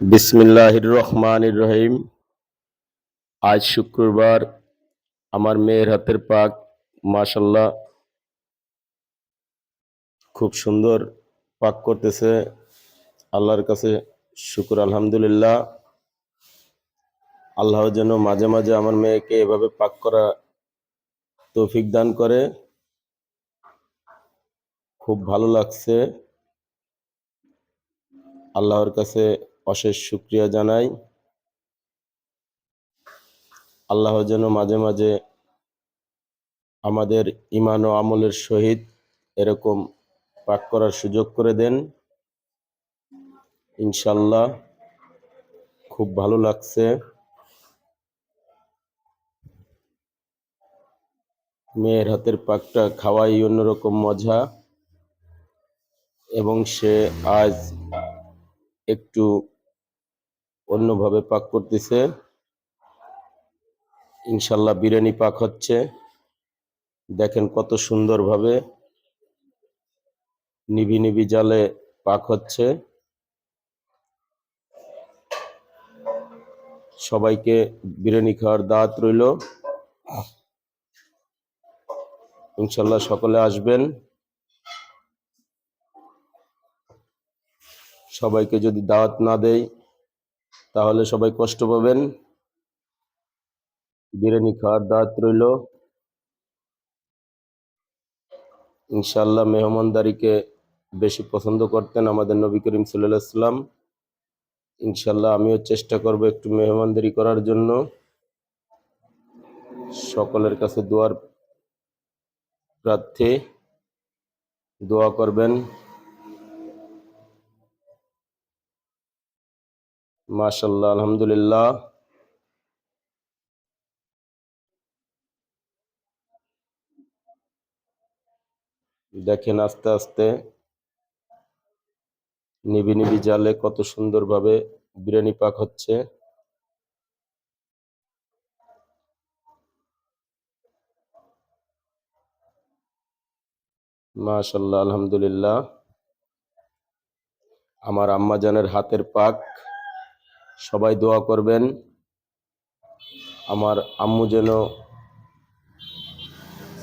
বিসমিল্লাহির রহমানির রহিম আজ শুক্রবার আমার মেয়ের হাতের পাক মাশাল্লাহ খুব সুন্দর পাক করতেছে। আল্লাহর কাছে শুক্র, আলহামদুলিল্লাহ। আল্লাহ যেন মাঝে মাঝে আমার মেয়েকে এভাবে পাক করা তৌফিক দান করে। খুব ভালো লাগছে। আল্লাহর কাছে অশেষ শুক্রিয়া জানাই। আল্লাহ যেন মাঝে মাঝে আমাদের ইমান ও আমলের সহিত এরকম পাক করার সুযোগ করে দেন। ইনশাল্লাহ খুব ভালো লাগছে। মেয়ের হাতের পাকটা খাওয়াই অন্যরকম মজা এবং সে আজ একটু অন্যভাবে পাক করতেছে। ইনশাল্লাহ বিরিয়ানি পাক হচ্ছে। দেখেন কত সুন্দরভাবে নিবি নিবি জালে পাক হচ্ছে। সবাইকে বিরিয়ানি খাওয়ার দাওয়াত রইল। ইনশাল্লাহ সকলে আসবেন। সবাইকে যদি দাওয়াত না দেই তাহলে সবাই কষ্ট পাবেন। বিরিয়ানি খাওয়ার দাওয়াত রইল। ইনশাল্লাহ মেহমানদারিকে বেশি পছন্দ করতেন আমাদের নবী করিম সাল্লাম ইনশাল্লাহ আমিও চেষ্টা করব একটু মেহমানদারি করার জন্য। সকলের কাছে দোয়ার প্রার্থী দোয়া করবেন। মাশাল্লাহ আলহামদুলিল্লাহ। দেখেন আস্তে আস্তে নিবি নিবি জালে কত সুন্দরভাবে বিরিয়ানি পাক হচ্ছে। মাশাল্লাহ আলহামদুলিল্লাহ। আমার আম্মা জানের হাতের পাক সবাই দোয়া করবেন। আমার আম্মু যেন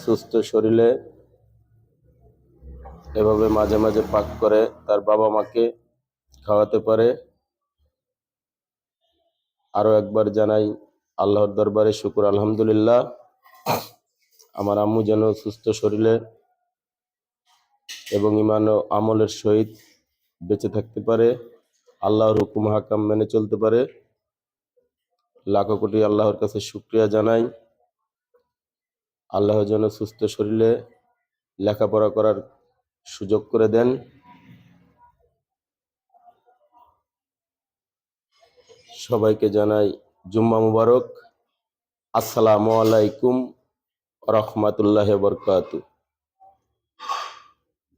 সুস্থ শরীরে এভাবে মাঝে মাঝে পাক করে, তার বাবা মাকে খাওয়াতে পারে। আরও একবার জানাই আল্লাহর দরবারে শুকুর, আলহামদুলিল্লাহ। আমার আম্মু যেন সুস্থ শরীরে এবং ইমান আমলের সহিত বেঁচে থাকতে পারে। আল্লাহর হুকুম হাকাম মেনে চলতে পারে। লাখো কোটি আল্লাহর কাছে শুক্রিয়া জানাই। আল্লাহ যেন সুস্থ শরীরে লেখাপড়া করার সুযোগ করে দেন। সবাইকে জানাই জুম্মা মুবারক। আসসালামু আলাইকুম রহমতুল্লাহ বরকাতু